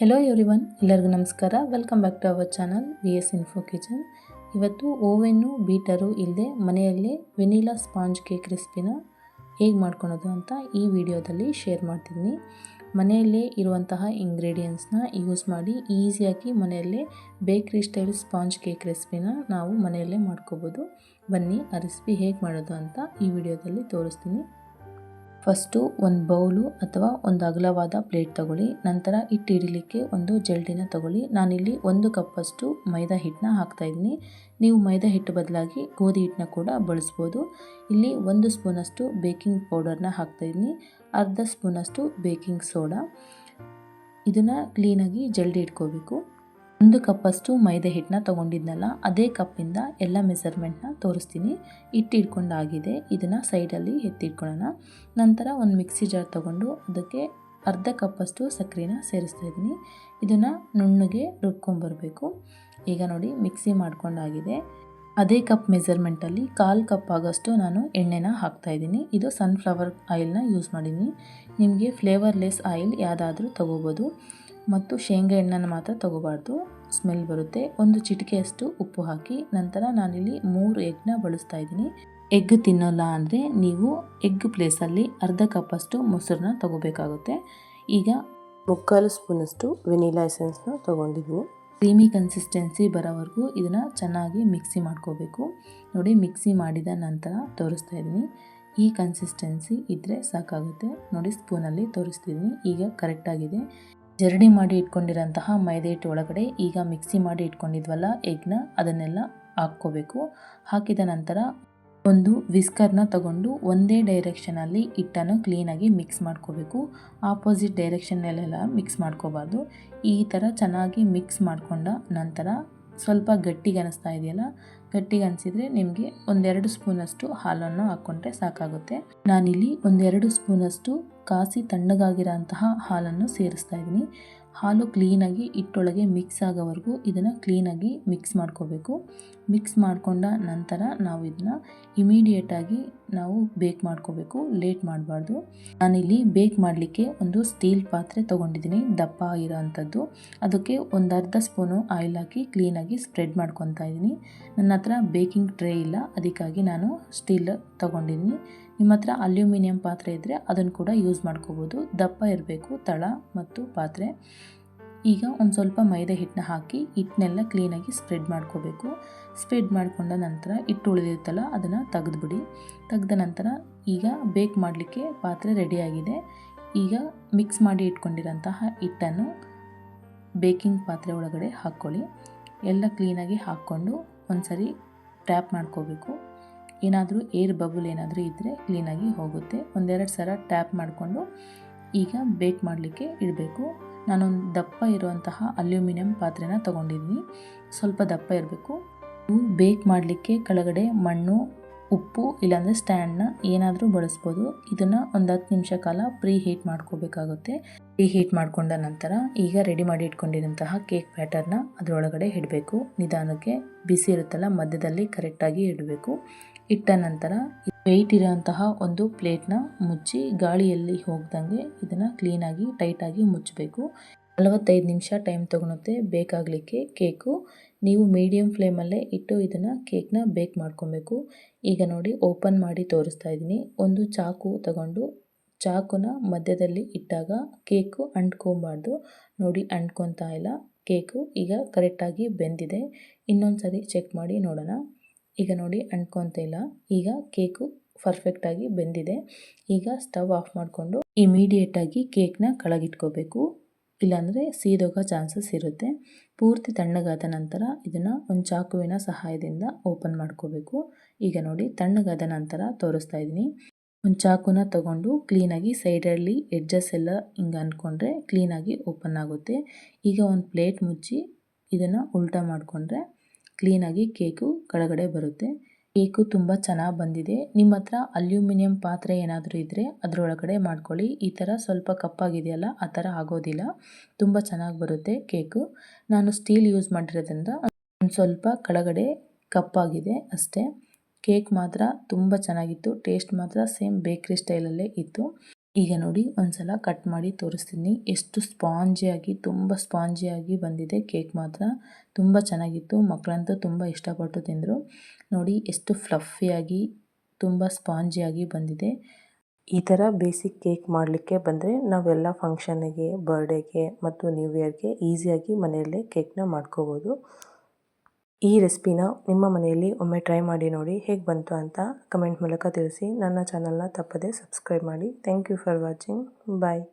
Hello everyone ಎಲ್ಲರಿಗೂ ನಮಸ್ಕಾರ. Welcome back to our channel V S info kitchen ಇವತ್ತು ಓವೆನ್ನು, ಬೀಟರು ಇಲ್ಲದೆ ಮನೆಯಲ್ಲೇ ವೆನಿಲಾ ಸ್ಪಾಂಜ್ ಕೇಕ್ ರೆಸಿಪಿನ ಹೇಗೆ ಮಾಡ್ಕೊಳೋದು ಅಂತ ಈ ವಿಡಿಯೋದಲ್ಲಿ ಶೇರ್ ಮಾಡ್ತಿದ್ದೀನಿ ಮನೆಯಲ್ಲೇ ಇರುವಂತಹ ಇಂಗ್ರೀಡಿಯೆಂಟ್ಸ್ನ ಯೂಸ್ ಮಾಡಿ ಈಸಿಯಾಗಿ ಮನೆಯಲ್ಲೇ ಬೇಕ್ರಿ ಸ್ಟೈಲ್ ಸ್ಪಾಂಜ್ ಕೇಕ್ ರೆಸಿಪಿನ ನಾವು ಮನೆಯಲ್ಲೇ ಮಾಡ್ಕೋಬೋದು. ಬನ್ನಿ, ಆ ರೆಸಿಪಿ ಹೇಗೆ ಮಾಡೋದು ಅಂತ ಈ ವಿಡಿಯೋದಲ್ಲಿ ತೋರಿಸ್ತೀನಿ. ಫಸ್ಟು ಒಂದು ಬೌಲು ಅಥವಾ ಒಂದು ಅಗಲವಾದ ಪ್ಲೇಟ್ ತಗೊಳ್ಳಿ, ನಂತರ ಹಿಟ್ಟು ಹಿಡಿಲಿಕ್ಕೆ ಒಂದು ಜಲ್ಡಿನ ತಗೊಳ್ಳಿ. ನಾನಿಲ್ಲಿ ಒಂದು ಕಪ್ಪಷ್ಟು ಮೈದಾ ಹಿಟ್ಟನ್ನ ಹಾಕ್ತಾಯಿದ್ದೀನಿ ನೀವು ಮೈದಾ ಹಿಟ್ಟು ಬದಲಾಗಿ ಗೋಧಿ ಹಿಟ್ಟನ್ನ ಕೂಡ ಬಳಸ್ಬೋದು. ಇಲ್ಲಿ ಒಂದು ಸ್ಪೂನಷ್ಟು ಬೇಕಿಂಗ್ ಪೌಡರ್ನ ಹಾಕ್ತಾಯಿದ್ದೀನಿ ಅರ್ಧ ಸ್ಪೂನಷ್ಟು ಬೇಕಿಂಗ್ ಸೋಡಾ. ಇದನ್ನು ಕ್ಲೀನಾಗಿ ಜಲ್ಡಿ ಇಟ್ಕೋಬೇಕು. ಒಂದು ಕಪ್ಪಷ್ಟು ಮೈದಾ ಹಿಟ್ಟನ್ನ ತೊಗೊಂಡಿದ್ನಲ್ಲ, ಅದೇ ಕಪ್ಪಿಂದ ಎಲ್ಲ ಮೆಸರ್ಮೆಂಟ್ನ ತೋರಿಸ್ತೀನಿ. ಇಟ್ಟಿಟ್ಕೊಂಡಾಗಿದೆ ಇದನ್ನು ಸೈಡಲ್ಲಿ ಎತ್ತಿಟ್ಕೊಳ್ಳೋಣ. ನಂತರ ಒಂದು ಮಿಕ್ಸಿ ಜಾರ್ ತೊಗೊಂಡು ಅದಕ್ಕೆ ಅರ್ಧ ಕಪ್ಪಷ್ಟು ಸಕ್ಕರೆನ ಸೇರಿಸ್ತಾ ಇದ್ದೀನಿ. ಇದನ್ನು ನುಣ್ಣಗೆ ರುಬ್ಕೊಂಡ್ಬರಬೇಕು ಈಗ ನೋಡಿ ಮಿಕ್ಸಿ ಮಾಡ್ಕೊಂಡಾಗಿದೆ ಅದೇ ಕಪ್ ಮೆಸರ್ಮೆಂಟಲ್ಲಿ ಕಾಲು ಕಪ್ ಆಗೋಷ್ಟು ನಾನು ಎಣ್ಣೆನ ಹಾಕ್ತಾಯಿದ್ದೀನಿ ಇದು ಸನ್ಫ್ಲವರ್ ಆಯಿಲ್ನ ಯೂಸ್ ಮಾಡಿದ್ದೀನಿ ನಿಮಗೆ ಫ್ಲೇವರ್ಲೆಸ್ ಆಯಿಲ್ ಯಾವುದಾದ್ರೂ ತೊಗೋಬೋದು. ಮತ್ತು ಶೇಂಗಾ ಎಣ್ಣೆನ ಮಾತ್ರ ತಗೋಬಾರ್ದು. ಸ್ಮೆಲ್ ಬರುತ್ತೆ. ಒಂದು ಚಿಟಿಕೆಯಷ್ಟು ಉಪ್ಪು ಹಾಕಿ ನಂತರ ನಾನಿಲ್ಲಿ ಮೂರು ಎಗ್ನ ಬಳಸ್ತಾ ಇದ್ದೀನಿ. ಎಗ್ ತಿನ್ನೋಲ್ಲ ಅಂದರೆ ನೀವು ಎಗ್ ಪ್ಲೇಸಲ್ಲಿ ಅರ್ಧ ಕಪ್ಪಷ್ಟು ಮೊಸರನ್ನ ತಗೋಬೇಕಾಗುತ್ತೆ. ಈಗ ಮುಕ್ಕಾಲು ಸ್ಪೂನಷ್ಟು ವೆನಿಲಾ ಎಸೆನ್ಸ್ನ ತೊಗೊಂಡಿದ್ದೀನಿ. ಕ್ರೀಮಿ ಕನ್ಸಿಸ್ಟೆನ್ಸಿ ಬರೋವರೆಗೂ ಇದನ್ನು ಚೆನ್ನಾಗಿ ಮಿಕ್ಸಿ ಮಾಡ್ಕೋಬೇಕು. ನೋಡಿ, ಮಿಕ್ಸಿ ಮಾಡಿದ ನಂತರ ತೋರಿಸ್ತಾ ಇದ್ದೀನಿ. ಈ ಕನ್ಸಿಸ್ಟೆನ್ಸಿ ಇದ್ದರೆ ಸಾಕಾಗುತ್ತೆ. ನೋಡಿ, ಸ್ಪೂನಲ್ಲಿ ತೋರಿಸ್ತಿದ್ದೀನಿ. ಈಗ ಕರೆಕ್ಟಾಗಿದೆ. ಜರಡಿ ಮಾಡಿ ಇಟ್ಕೊಂಡಿರೋಂತಹ ಮೈದಾ ಹಿಟ್ಟು ಒಳಗಡೆ ಈಗ ಮಿಕ್ಸಿ ಮಾಡಿ ಇಟ್ಕೊಂಡಿದ್ವಲ್ಲ ಎಗ್ನ, ಅದನ್ನೆಲ್ಲ ಹಾಕ್ಕೋಬೇಕು. ಹಾಕಿದ ನಂತರ ಒಂದು ವಿಸ್ಕರ್ನ ತಗೊಂಡು ಒಂದೇ ಡೈರೆಕ್ಷನಲ್ಲಿ ಹಿಟ್ಟನ್ನು ಕ್ಲೀನಾಗಿ ಮಿಕ್ಸ್ ಮಾಡ್ಕೋಬೇಕು. ಆಪೋಸಿಟ್ ಡೈರೆಕ್ಷನ್ನಲ್ಲೆಲ್ಲ ಮಿಕ್ಸ್ ಮಾಡ್ಕೋಬಾರ್ದು. ಈ ಥರ ಚೆನ್ನಾಗಿ ಮಿಕ್ಸ್ ಮಾಡಿಕೊಂಡ ನಂತರ ಸ್ವಲ್ಪ ಗಟ್ಟಿಗೆ ಅನಿಸ್ತಾ ಇದೆಯಲ್ಲ, ಗಟ್ಟಿಗೆ ಅನಿಸಿದರೆ ನಿಮಗೆ ಒಂದೆರಡು ಸ್ಪೂನಷ್ಟು ಹಾಲನ್ನು ಹಾಕ್ಕೊಂಡ್ರೆ ಸಾಕಾಗುತ್ತೆ. ನಾನಿಲ್ಲಿ ಒಂದೆರಡು ಸ್ಪೂನಷ್ಟು ಕಾಸಿ ತಣ್ಣಗಾಗಿರೋಂತಹ ಹಾಲನ್ನು ಸೇರಿಸ್ತಾ ಇದ್ದೀನಿ. ಹಾಲು ಕ್ಲೀನಾಗಿ ಹಿಟ್ಟೊಳಗೆ ಮಿಕ್ಸ್ ಆಗೋವರೆಗೂ ಇದನ್ನು ಕ್ಲೀನಾಗಿ ಮಿಕ್ಸ್ ಮಾಡ್ಕೋಬೇಕು. ಮಿಕ್ಸ್ ಮಾಡಿಕೊಂಡ ನಂತರ ನಾವು ಇದನ್ನು ಇಮಿಡಿಯೇಟಾಗಿ ನಾವು ಬೇಕ್ ಮಾಡ್ಕೋಬೇಕು. ಲೇಟ್ ಮಾಡಬಾರ್ದು. ನಾನಿಲ್ಲಿ ಬೇಕ್ ಮಾಡಲಿಕ್ಕೆ ಒಂದು ಸ್ಟೀಲ್ ಪಾತ್ರೆ ತೊಗೊಂಡಿದ್ದೀನಿ. ದಪ್ಪ ಇರೋ ಅಂಥದ್ದು ಅದಕ್ಕೆ ಒಂದು ಅರ್ಧ ಸ್ಪೂನು ಆಯಿಲ್ ಹಾಕಿ ಕ್ಲೀನಾಗಿ ಸ್ಪ್ರೆಡ್ ಮಾಡ್ಕೊತಾ ಇದ್ದೀನಿ. ನನ್ನ ಹತ್ರ ಬೇಕಿಂಗ್ ಟ್ರೇ ಇಲ್ಲ. ಅದಕ್ಕಾಗಿ ನಾನು ಸ್ಟೀಲ್ ತೊಗೊಂಡಿದ್ದೀನಿ. ನಿಮ್ಮ ಹತ್ರ ಅಲ್ಯೂಮಿನಿಯಂ ಪಾತ್ರೆ ಇದ್ದರೆ ಅದನ್ನು ಕೂಡ ಯೂಸ್ ಮಾಡ್ಕೋಬೋದು. ದಪ್ಪ ಇರಬೇಕು, ತಳ ಮತ್ತು ಪಾತ್ರೆ. ಈಗ ಒಂದು ಸ್ವಲ್ಪ ಮೈದೆ ಹಿಟ್ಟನ್ನ ಹಾಕಿ ಹಿಟ್ಟನ್ನೆಲ್ಲ ಕ್ಲೀನಾಗಿ ಸ್ಪ್ರೆಡ್ ಮಾಡ್ಕೋಬೇಕು. ಸ್ಪ್ರೆಡ್ ಮಾಡಿಕೊಂಡ ನಂತರ ಹಿಟ್ಟು ಉಳಿದಿರುತ್ತಲ್ಲ, ಅದನ್ನು ತೆಗೆದುಬಿಡಿ. ತೆಗೆದ ನಂತರ ಈಗ ಬೇಕ್ ಮಾಡಲಿಕ್ಕೆ ಪಾತ್ರೆ ರೆಡಿಯಾಗಿದೆ ಈಗ ಮಿಕ್ಸ್ ಮಾಡಿ ಇಟ್ಕೊಂಡಿರೋಂತಹ ಹಿಟ್ಟನ್ನು ಬೇಕಿಂಗ್ ಪಾತ್ರೆ ಒಳಗಡೆ ಹಾಕ್ಕೊಳ್ಳಿ. ಎಲ್ಲ ಕ್ಲೀನಾಗಿ ಹಾಕ್ಕೊಂಡು ಒಂದು ಸರಿ ಟ್ಯಾಪ್ ಮಾಡ್ಕೋಬೇಕು. ಏನಾದರೂ ಏರ್ ಬಬುಲ್ ಏನಾದರೂ ಇದ್ದರೆ ಕ್ಲೀನಾಗಿ ಹೋಗುತ್ತೆ. ಒಂದೆರಡು ಸಲ ಟ್ಯಾಪ್ ಮಾಡಿಕೊಂಡು ಈಗ ಬೇಕ್ ಮಾಡಲಿಕ್ಕೆ ಇಡಬೇಕು. ನಾನೊಂದು ದಪ್ಪ ಇರುವಂತಹ ಅಲ್ಯೂಮಿನಿಯಂ ಪಾತ್ರೆನ ತೊಗೊಂಡಿದ್ದೀನಿ ಸ್ವಲ್ಪ ದಪ್ಪ ಇರಬೇಕು. ಬೇಕ್ ಮಾಡಲಿಕ್ಕೆ ಕೆಳಗಡೆ ಮಣ್ಣು ಉಪ್ಪು ಇಲ್ಲಾಂದರೆ ಸ್ಟ್ಯಾಂಡ್ನ ಏನಾದರೂ ಬಳಸ್ಬೋದು. ಇದನ್ನು ಒಂದು ಹತ್ತು ನಿಮಿಷ ಕಾಲ ಪ್ರೀ ಹೀಟ್ ಮಾಡ್ಕೋಬೇಕಾಗುತ್ತೆ. ಪ್ರೀ ಹೀಟ್ ಮಾಡಿಕೊಂಡ ನಂತರ ಈಗ ರೆಡಿ ಮಾಡಿ ಇಟ್ಕೊಂಡಿರುವಂತಹ ಕೇಕ್ ಬ್ಯಾಟರ್ನ ಅದರೊಳಗಡೆ ಇಡಬೇಕು. ನಿಧಾನಕ್ಕೆ ಬಿಸಿ ಇರುತ್ತಲ್ಲ, ಮಧ್ಯದಲ್ಲಿ ಕರೆಕ್ಟಾಗಿ ಇಡಬೇಕು. ಇಟ್ಟ ನಂತರ ವೆಯ್ಟ್ ಇರೋಂತಹ ಒಂದು ಪ್ಲೇಟ್ನ ಮುಚ್ಚಿ ಗಾಳಿಯಲ್ಲಿ ಹೋಗ್ದಂಗೆ ಇದನ್ನು ಕ್ಲೀನಾಗಿ ಟೈಟಾಗಿ ಮುಚ್ಚಬೇಕು. ನಲವತ್ತೈದು ನಿಮಿಷ ಟೈಮ್ ತೊಗೊಳುತ್ತೆ, ಬೇಕಾಗಲಿಕ್ಕೆ ಕೇಕು. ನೀವು ಮೀಡಿಯಮ್ ಫ್ಲೇಮಲ್ಲೇ ಇಟ್ಟು ಇದನ್ನು ಕೇಕ್ನ ಬೇಕ್ ಮಾಡ್ಕೊಬೇಕು. ಈಗ ನೋಡಿ ಓಪನ್ ಮಾಡಿ ತೋರಿಸ್ತಾ ಇದ್ದೀನಿ. ಒಂದು ಚಾಕು ತಗೊಂಡು, ಚಾಕುನ ಮಧ್ಯದಲ್ಲಿ ಇಟ್ಟಾಗ ಕೇಕು ಅಂಟ್ಕೊಬಾರ್ದು. ನೋಡಿ, ಅಂಟ್ಕೊತಾ ಇಲ್ಲ. ಕೇಕು ಈಗ ಕರೆಕ್ಟಾಗಿ ಬೆಂದಿದೆ. ಇನ್ನೊಂದು ಸರಿ ಚೆಕ್ ಮಾಡಿ ನೋಡೋಣ. ಈಗ ನೋಡಿ, ಅಂಟ್ಕೊತ ಇಲ್ಲ. ಈಗ ಕೇಕು ಪರ್ಫೆಕ್ಟಾಗಿ ಬೆಂದಿದೆ. ಈಗ ಸ್ಟವ್ ಆಫ್ ಮಾಡಿಕೊಂಡು ಇಮಿಡಿಯೇಟಾಗಿ ಕೇಕ್ನ ಕೆಳಗಿಟ್ಕೋಬೇಕು. ಇಲ್ಲಾಂದರೆ ಸೀದೋಗೋ ಚಾನ್ಸಸ್ ಇರುತ್ತೆ. ಪೂರ್ತಿ ತಣ್ಣಗಾದ ನಂತರ ಇದನ್ನು ಒಂದು ಚಾಕುವಿನ ಸಹಾಯದಿಂದ ಓಪನ್ ಮಾಡ್ಕೋಬೇಕು. ಈಗ ನೋಡಿ, ತಣ್ಣಗಾದ ನಂತರ ತೋರಿಸ್ತಾ ಇದ್ದೀನಿ. ಒಂದು ಚಾಕುನ ತಗೊಂಡು ಕ್ಲೀನಾಗಿ ಸೈಡಲ್ಲಿ ಎಡ್ಜಸ್ ಎಲ್ಲ ಹಿಂಗೆ ಅಂದ್ಕೊಂಡ್ರೆ ಕ್ಲೀನಾಗಿ ಓಪನ್ ಆಗುತ್ತೆ. ಈಗ ಒಂದು ಪ್ಲೇಟ್ ಮುಚ್ಚಿ ಇದನ್ನು ಉಲ್ಟಾ ಮಾಡಿಕೊಂಡ್ರೆ ಕ್ಲೀನಾಗಿ ಕೇಕು ಕೆಳಗಡೆ ಬರುತ್ತೆ. ಕೇಕು ತುಂಬ ಚೆನ್ನಾಗಿ ಬಂದಿದೆ. ನಿಮ್ಮ ಹತ್ರ ಅಲ್ಯೂಮಿನಿಯಂ ಪಾತ್ರೆ ಏನಾದರೂ ಇದ್ದರೆ ಅದರೊಳಗಡೆ ಮಾಡ್ಕೊಳ್ಳಿ. ಈ ಥರ ಸ್ವಲ್ಪ ಕಪ್ಪಾಗಿದೆಯಲ್ಲ, ಆ ಥರ ಆಗೋದಿಲ್ಲ. ತುಂಬ ಚೆನ್ನಾಗಿ ಬರುತ್ತೆ ಕೇಕು. ನಾನು ಸ್ಟೀಲ್ ಯೂಸ್ ಮಾಡಿರೋದ್ರಿಂದ ಒಂದು ಸ್ವಲ್ಪ ಕೆಳಗಡೆ ಕಪ್ಪಾಗಿದೆ ಅಷ್ಟೇ. ಕೇಕ್ ಮಾತ್ರ ತುಂಬ ಚೆನ್ನಾಗಿತ್ತು. ಟೇಸ್ಟ್ ಮಾತ್ರ ಸೇಮ್ ಬೇಕ್ರಿ ಸ್ಟೈಲಲ್ಲೇ ಇತ್ತು. ಈಗ ನೋಡಿ, ಒಂದ್ಸಲ ಕಟ್ ಮಾಡಿ ತೋರಿಸ್ತೀನಿ. ಎಷ್ಟು ಸ್ಪಾಂಜಿಯಾಗಿ, ತುಂಬ ಸ್ಪಾಂಜಿಯಾಗಿ ಬಂದಿದೆ ಕೇಕ್ ಮಾತ್ರ. ತುಂಬ ಚೆನ್ನಾಗಿತ್ತು. ಮಕ್ಕಳಂತೂ ತುಂಬ ಇಷ್ಟಪಟ್ಟು ತಿಂದರು. ನೋಡಿ ಎಷ್ಟು ಫ್ಲಫಿಯಾಗಿ ತುಂಬ ಸ್ಪಾಂಜಿಯಾಗಿ ಬಂದಿದೆ. ಈ ಥರ ಬೇಸಿಕ್ ಕೇಕ್ ಮಾಡಲಿಕ್ಕೆ ಬಂದರೆ ನಾವೆಲ್ಲ ಫಂಕ್ಷನ್ನಿಗೆ ಬರ್ಡೇಗೆ ಮತ್ತು ನ್ಯೂ ಇಯರ್ಗೆ ಈಸಿಯಾಗಿ ಮನೆಯಲ್ಲೇ ಕೇಕ್ನ ಮಾಡ್ಕೋಬೋದು. ಈ ರೆಸಿಪಿನ ನಿಮ್ಮ ಮನೆಯಲ್ಲಿ ಒಮ್ಮೆ ಟ್ರೈ ಮಾಡಿ ನೋಡಿ ಹೇಗೆ ಬಂತು ಅಂತ ಕಮೆಂಟ್ ಮೂಲಕ ತಿಳಿಸಿ. ನನ್ನ ಚಾನಲ್ನ ತಪ್ಪದೇ ಸಬ್ಸ್ಕ್ರೈಬ್ ಮಾಡಿ. Thank you for watching bye